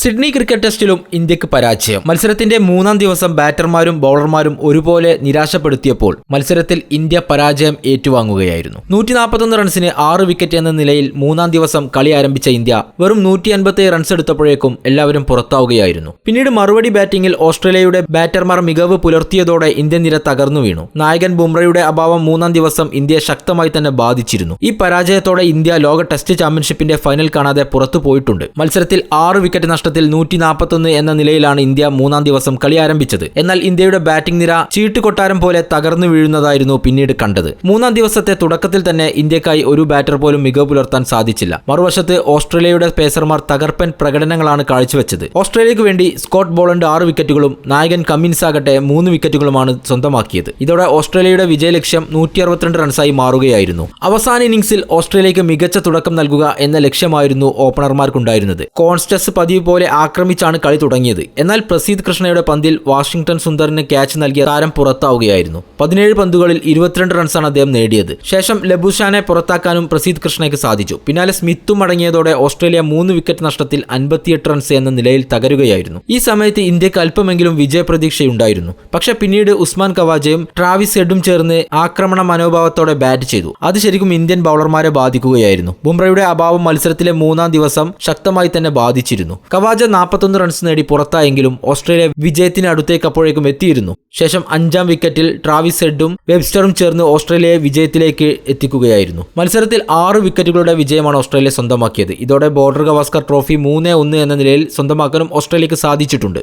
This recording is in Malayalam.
സിഡ്നി ക്രിക്കറ്റ് ടെസ്റ്റിലും ഇന്ത്യയ്ക്ക് പരാജയം. മത്സരത്തിന്റെ മൂന്നാം ദിവസം ബാറ്റർമാരും ബൗളർമാരും ഒരുപോലെ നിരാശപ്പെടുത്തിയപ്പോൾ മത്സരത്തിൽ ഇന്ത്യ പരാജയം ഏറ്റുവാങ്ങുകയായിരുന്നു. നൂറ്റി നാൽപ്പത്തൊന്ന് റൺസിന് ആറ് വിക്കറ്റ് എന്ന നിലയിൽ മൂന്നാം ദിവസം കളി ആരംഭിച്ച ഇന്ത്യ വെറും നൂറ്റി അൻപത്തി റൺസ് എടുത്തപ്പോഴേക്കും എല്ലാവരും പുറത്താവുകയായിരുന്നു. പിന്നീട് മറുപടി ബാറ്റിംഗിൽ ഓസ്ട്രേലിയയുടെ ബാറ്റർമാർ മികവ് പുലർത്തിയതോടെ ഇന്ത്യൻ നിര തകർന്നു വീണു. നായകൻ ബുംറയുടെ അഭാവം മൂന്നാം ദിവസം ഇന്ത്യയെ ശക്തമായി തന്നെ ബാധിച്ചിരുന്നു. ഈ പരാജയത്തോടെ ഇന്ത്യ ലോക ടെസ്റ്റ് ചാമ്പ്യൻഷിപ്പിന്റെ ഫൈനൽ കാണാതെ പുറത്തു പോയിട്ടുണ്ട്. മത്സരത്തിൽ ആറ് വിക്കറ്റ് നഷ്ടത്തിൽ നൂറ്റി നാൽപ്പത്തൊന്ന് എന്ന നിലയിലാണ് ഇന്ത്യ മൂന്നാം ദിവസം കളി ആരംഭിച്ചത്. എന്നാൽ ഇന്ത്യയുടെ ബാറ്റിംഗ് നിര ചീട്ടുകൊട്ടാരം പോലെ തകർന്നു വീഴുന്നതായിരുന്നു പിന്നീട് കണ്ടത്. മൂന്നാം ദിവസത്തെ തുടക്കത്തിൽ തന്നെ ഇന്ത്യക്കായി ഒരു ബാറ്റർ പോലും മികവ് പുലർത്താൻ സാധിച്ചില്ല. മറുവശത്ത് ഓസ്ട്രേലിയയുടെ പേസർമാർ തകർപ്പൻ പ്രകടനങ്ങളാണ് കാഴ്ചവെച്ചത്. ഓസ്ട്രേലിയക്ക് വേണ്ടി സ്കോട്ട് ബോളണ്ട് ആറ് വിക്കറ്റുകളും നായകൻ കമ്മിൻസ് ആകട്ടെ മൂന്ന് വിക്കറ്റുകളുമാണ് സ്വന്തമാക്കിയത്. ഇതോടെ ഓസ്ട്രേലിയയുടെ വിജയലക്ഷ്യം നൂറ്റി അറുപത്തിരണ്ട് റൺസായി മാറുകയായിരുന്നു. അവസാന ഇന്നിംഗ്സിൽ ഓസ്ട്രേലിയക്ക് മികച്ച തുടക്കം നൽകുക എന്ന ലക്ഷ്യമായിരുന്നു ഓപ്പണർമാർക്കുണ്ടായിരുന്നത്. കോൺസ്റ്റസ് പതിവ് പോലെ ആക്രമിച്ചാണ് കളി തുടങ്ങിയത്. എന്നാൽ പ്രസീദ് കൃഷ്ണയുടെ പന്തിൽ വാഷിംഗ്ടൺ സുന്ദറിന് ക്യാച്ച് നൽകിയ താരം പുറത്താവുകയായിരുന്നു. പതിനേഴ് പന്തുകളിൽ ഇരുപത്തിരണ്ട് റൺസാണ് അദ്ദേഹം നേടിയത്. ശേഷം ലബുഷാനെ പുറത്താക്കാനും പ്രസീദ് കൃഷ്ണയ്ക്ക് സാധിച്ചു. പിന്നാലെ സ്മിത്തും അടങ്ങിയതോടെ ഓസ്ട്രേലിയ മൂന്ന് വിക്കറ്റ് നഷ്ടത്തിൽ അൻപത്തിയെട്ട് റൺസ് എന്ന നിലയിൽ തകരുകയായിരുന്നു. ഈ സമയത്ത് ഇന്ത്യയ്ക്ക് അല്പമെങ്കിലും വിജയപ്രതീക്ഷയുണ്ടായിരുന്നു. പക്ഷേ പിന്നീട് ഉസ്മാൻ കവാജയും ട്രാവിസ് ഹെഡും ചേർന്ന് ആക്രമണ മനോഭാവത്തോടെ ബാറ്റ് ചെയ്തു. അത് ശരിക്കും ഇന്ത്യൻ ബൗളർമാരെ ബാധിക്കുകയായിരുന്നു. ബുംറയുടെ അഭാവം മത്സരത്തിലെ മൂന്നാം ദിവസം ശക്തമായി തന്നെ ബാധിച്ചിരുന്നു. കവാജ നാൽപ്പത്തൊന്ന് റൺസ് നേടി പുറത്തായെങ്കിലും ഓസ്ട്രേലിയ വിജയത്തിന് അടുത്തേക്ക് അപ്പോഴേക്കും എത്തിയിരുന്നു. ശേഷം അഞ്ചാം വിക്കറ്റിൽ ട്രാവിസ് ഹെഡും വെബ്സ്റ്ററും ചേർന്ന് ഓസ്ട്രേലിയയെ വിജയത്തിലേക്ക് എത്തിക്കുകയായിരുന്നു. മത്സരത്തിൽ ആറ് വിക്കറ്റുകളുടെ വിജയമാണ് ഓസ്ട്രേലിയ സ്വന്തമാക്കിയത്. ഇതോടെ ബോർഡർ ഗവാസ്കർ ട്രോഫി മൂന്ന് ഒന്ന് എന്ന നിലയിൽ സ്വന്തമാക്കാനും ഓസ്ട്രേലിയക്ക് സാധിച്ചിട്ടുണ്ട്.